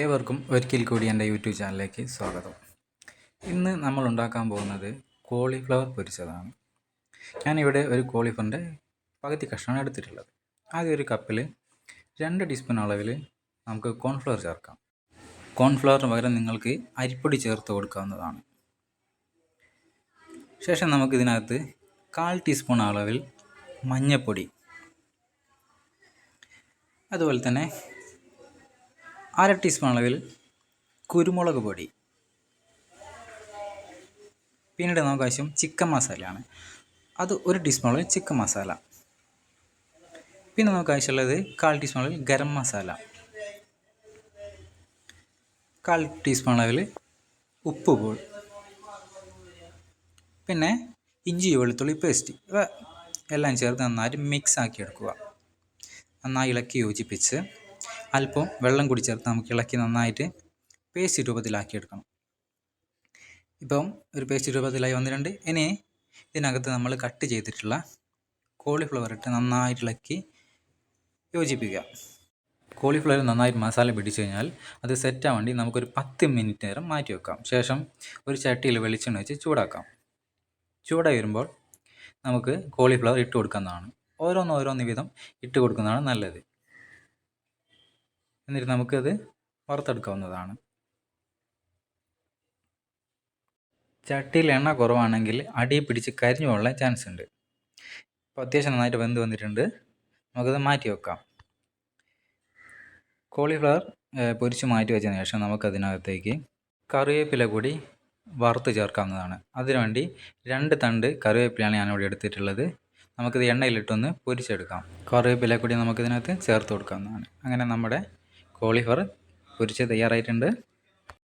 ഏവർക്കും ഒരിക്കൽ കൂടി എന്റെ യൂട്യൂബ് ചാനലിലേക്ക് സ്വാഗതം. ഇന്ന് നമ്മൾ ഉണ്ടാക്കാൻ പോകുന്നത് കോളിഫ്ലവർ പൊരിച്ചതാണ്. ഞാനിവിടെ ഒരു കോളിഫ്ലവറിന്റെ പകുതി കഷ്ണമാണ് എടുത്തിട്ടുള്ളത്. ആദ്യം ഒരു കപ്പിൽ രണ്ട് ടീസ്പൂൺ അളവിൽ നമുക്ക് കോൺഫ്ലവർ ചേർക്കാം. കോൺഫ്ലവറിന് പകരം നിങ്ങൾക്ക് അരിപ്പൊടി ചേർത്ത് കൊടുക്കാവുന്നതാണ്. ശേഷം നമുക്ക് ഇതിനകത്ത് കാൽ ടീസ്പൂൺ അളവിൽ മഞ്ഞൾപ്പൊടി അതുപോലെ തന്നെ അര ടീസ്പൂൺ അളവിൽ കുരുമുളക് പൊടി. പിന്നീട് നമുക്ക് ആവശ്യം ചിക്കൻ മസാലയാണ്. അത് ഒരു ടീസ്പൂൺ അളവിൽ ചിക്കൻ മസാല. പിന്നെ നമുക്ക് ആവശ്യമുള്ളത് കാൽ ടീസ്പൂൺ അളവിൽ ഗരം മസാല. കാൽ ടീസ്പൂൺ അളവിൽ ഉപ്പ് പോൾ പിന്നെ ഇഞ്ചി വെളുത്തുള്ളി പേസ്റ്റ് ഇവ എല്ലാം ചേർത്ത് നന്നായിട്ട് മിക്സ് ആക്കി എടുക്കുക നന്നായി ഇളക്കി യോജിപ്പിച്ച് അല്പം വെള്ളം കൂടി ചേർത്ത് നമുക്ക് ഇളക്കി നന്നായിട്ട് പേസ്റ്റ് രൂപത്തിലാക്കി എടുക്കണം. ഇപ്പം ഒരു പേസ്റ്റ് രൂപത്തിലായി വന്നിട്ടുണ്ട്. ഇനി ഇതിനകത്ത് നമ്മൾ കട്ട് ചെയ്തിട്ടുള്ള കോളിഫ്ലവർ ഇട്ട് നന്നായിട്ട് ഇളക്കി യോജിപ്പിക്കുക. കോളിഫ്ലവർ നന്നായിട്ട് മസാല പിടിച്ചു കഴിഞ്ഞാൽ അത് സെറ്റാൻ വേണ്ടി നമുക്കൊരു പത്ത് മിനിറ്റ് നേരം മാറ്റി വെക്കാം. ശേഷം ഒരു ചട്ടിയിൽ വെളിച്ചെണ്ണ വെച്ച് ചൂടാക്കാം. ചൂടായി വരുമ്പോൾ നമുക്ക് കോളിഫ്ലവർ ഇട്ട് കൊടുക്കുന്നതാണ്. ഓരോന്നോരോന്ന് വീതം ഇട്ട് കൊടുക്കുന്നതാണ് നല്ലത്. എന്നിട്ട് നമുക്കത് വറുത്തെടുക്കാവുന്നതാണ്. ചട്ടിയിൽ എണ്ണ കുറവാണെങ്കിൽ അടി പിടിച്ച് കരിഞ്ഞു പോകാൻ ചാൻസ് ഉണ്ട്. അപ്പോൾ അത്യാവശ്യം നന്നായിട്ട് വെന്ത് വന്നിട്ടുണ്ട്. നമുക്കത് മാറ്റി വെക്കാം. കോളിഫ്ലവർ പൊരിച്ച് മാറ്റി വെച്ചതിന് ശേഷം നമുക്കതിനകത്തേക്ക് കറിവേപ്പില കൂടി വറുത്ത് ചേർക്കാവുന്നതാണ്. അതിനുവേണ്ടി രണ്ട് തണ്ട് കറിവേപ്പിലയാണ് ഞാനിവിടെ എടുത്തിട്ടുള്ളത്. നമുക്കിത് എണ്ണയിലിട്ടൊന്ന് പൊരിച്ചെടുക്കാം. കറിവേപ്പില കൂടി നമുക്കിതിനകത്ത് ചേർത്ത് കൊടുക്കാവുന്നതാണ്. അങ്ങനെ നമ്മുടെ കോളിഫ്ലവർ പൊരിച്ച് തയ്യാറായിട്ടുണ്ട്.